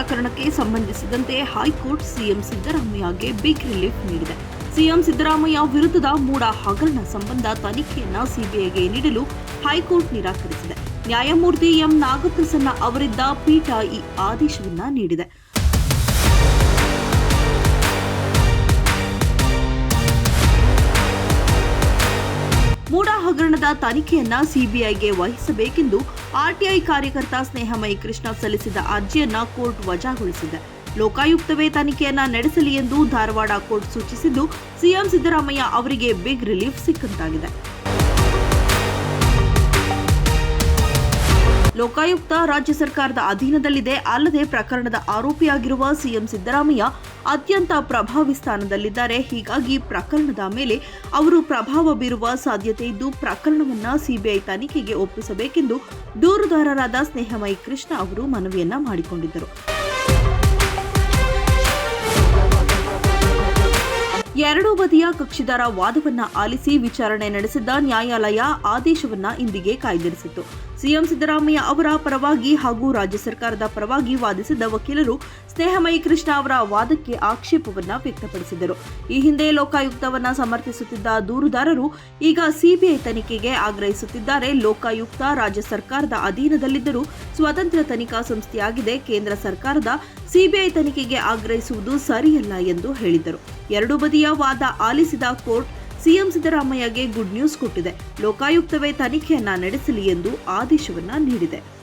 ಸಂಬಂಧಿಸಿದಂತೆ high court CM ಸಿದ್ದರಾಮಯ್ಯಗೆ big relief ನೀಡಿದೆ. ಸಿಎಂ ಸಿದ್ದರಾಮಯ್ಯ ವಿರುದ್ಧದ ಮೂಡ ಹಗರಣ ಸಂಬಂಧ ತನಿಖೆಯನ್ನ ಸಿಬಿಐಗೆ ನೀಡಲು ಹೈಕೋರ್ಟ್ ನಿರಾಕರಿಸಿದೆ. ನ್ಯಾಯಮೂರ್ತಿ ಎಂ ನಾಗಪ್ರಸನ್ನ ಅವರಿದ್ದ ಪೀಠ ಈ ಆದೇಶವನ್ನ ನೀಡಿದೆ. ಮೂಡ ಹಗರಣದ ತನಿಖೆಯನ್ನ ಸಿಬಿಐಗೆ ವಹಿಸಬೇಕೆಂದು ಆರ್ಟಿಐ ಕಾರ್ಯಕರ್ತ ಸ್ನೇಹಮಯಿ ಕೃಷ್ಣ ಸಲ್ಲಿಸಿದ ಅರ್ಜಿಯನ್ನ ಕೋರ್ಟ್ ವಜಾಗೊಳಿಸಿದೆ. ಲೋಕಾಯುಕ್ತವೇ ತನಿಖೆಯನ್ನ ನಡೆಸಲಿ ಎಂದು ಧಾರವಾಡ ಕೋರ್ಟ್ ಸೂಚಿಸಿದ್ದು, ಸಿಎಂ ಸಿದ್ದರಾಮಯ್ಯ ಅವರಿಗೆ ಬಿಗ್ ರಿಲೀಫ್ ಸಿಕ್ಕಂತಾಗಿದೆ. ಲೋಕಾಯುಕ್ತ ರಾಜ್ಯ ಸರ್ಕಾರದ ಅಧೀನದಲ್ಲಿದೆ ಅಲ್ಲದೆ ಪ್ರಕರಣದ ಆರೋಪಿಯಾಗಿರುವ ಸಿಎಂ ಸಿದ್ದರಾಮಯ್ಯ ಅತ್ಯಂತ ಪ್ರಭಾವಿ ಸ್ಥಾನದಲ್ಲಿದ್ದಾರೆ. ಹೀಗಾಗಿ ಪ್ರಕರಣದ ಮೇಲೆ ಅವರು ಪ್ರಭಾವ ಬೀರುವ ಸಾಧ್ಯತೆ ಇದ್ದು ಪ್ರಕರಣವನ್ನ ಸಿಬಿಐ ತನಿಖೆಗೆ ಒಪ್ಪಿಸಬೇಕೆಂದು ದೂರುದಾರರಾದ ಸ್ನೇಹಮಯಿ ಕೃಷ್ಣ ಅವರು ಮನವಿಯನ್ನ ಮಾಡಿಕೊಂಡಿದ್ದರು. ಎರಡೂ ಬದಿಯ ಕಕ್ಷಿದಾರ ವಾದವನ್ನ ಆಲಿಸಿ ವಿಚಾರಣೆ ನಡೆಸಿದ್ದ ನ್ಯಾಯಾಲಯ ಆದೇಶವನ್ನ ಇಂದಿಗೆ ಕಾಯ್ದಿರಿಸಿತು ಸಿಎಂ ಸಿದ್ದರಾಮಯ್ಯ ಅವರ ಪರವಾಗಿ ಹಾಗೂ ರಾಜ್ಯ ಸರ್ಕಾರದ ಪರವಾಗಿ ವಾದಿಸಿದ ವಕೀಲರು ಸ್ನೇಹಮಯಿ ಕೃಷ್ಣ ಅವರ ವಾದಕ್ಕೆ ಆಕ್ಷೇಪವನ್ನ ವ್ಯಕ್ತಪಡಿಸಿದರು. ಈ ಹಿಂದೆ ಲೋಕಾಯುಕ್ತವನ್ನ ಸಮರ್ಥಿಸುತ್ತಿದ್ದ ದೂರುದಾರರು ಈಗ ಸಿಬಿಐ ತನಿಖೆಗೆ ಆಗ್ರಹಿಸುತ್ತಿದ್ದಾರೆ. ಲೋಕಾಯುಕ್ತ ರಾಜ್ಯ ಸರ್ಕಾರದ ಅಧೀನದಲ್ಲಿದ್ದರೂ ಸ್ವತಂತ್ರ ತನಿಖಾ ಸಂಸ್ಥೆಯಾಗಿದೆ. ಕೇಂದ್ರ ಸರ್ಕಾರದ ಸಿಬಿಐ ತನಿಖೆಗೆ ಆಗ್ರಹಿಸುವುದು ಸರಿಯಲ್ಲ ಎಂದು ಹೇಳಿದರು. ಎರಡೂ ಬದಿಯ ವಾದ ಆಲಿಸಿದ ಕೋರ್ಟ್ ಸಿಎಂ ಸಿದ್ದರಾಮಯ್ಯಗೆ ಗುಡ್ ನ್ಯೂಸ್ ಕೊಟ್ಟಿದೆ. ಲೋಕಾಯುಕ್ತವೇ ತನಿಖೆಯನ್ನ ನಡೆಸಲಿ ಎಂದು ಆದೇಶವನ್ನ ನೀಡಿದೆ.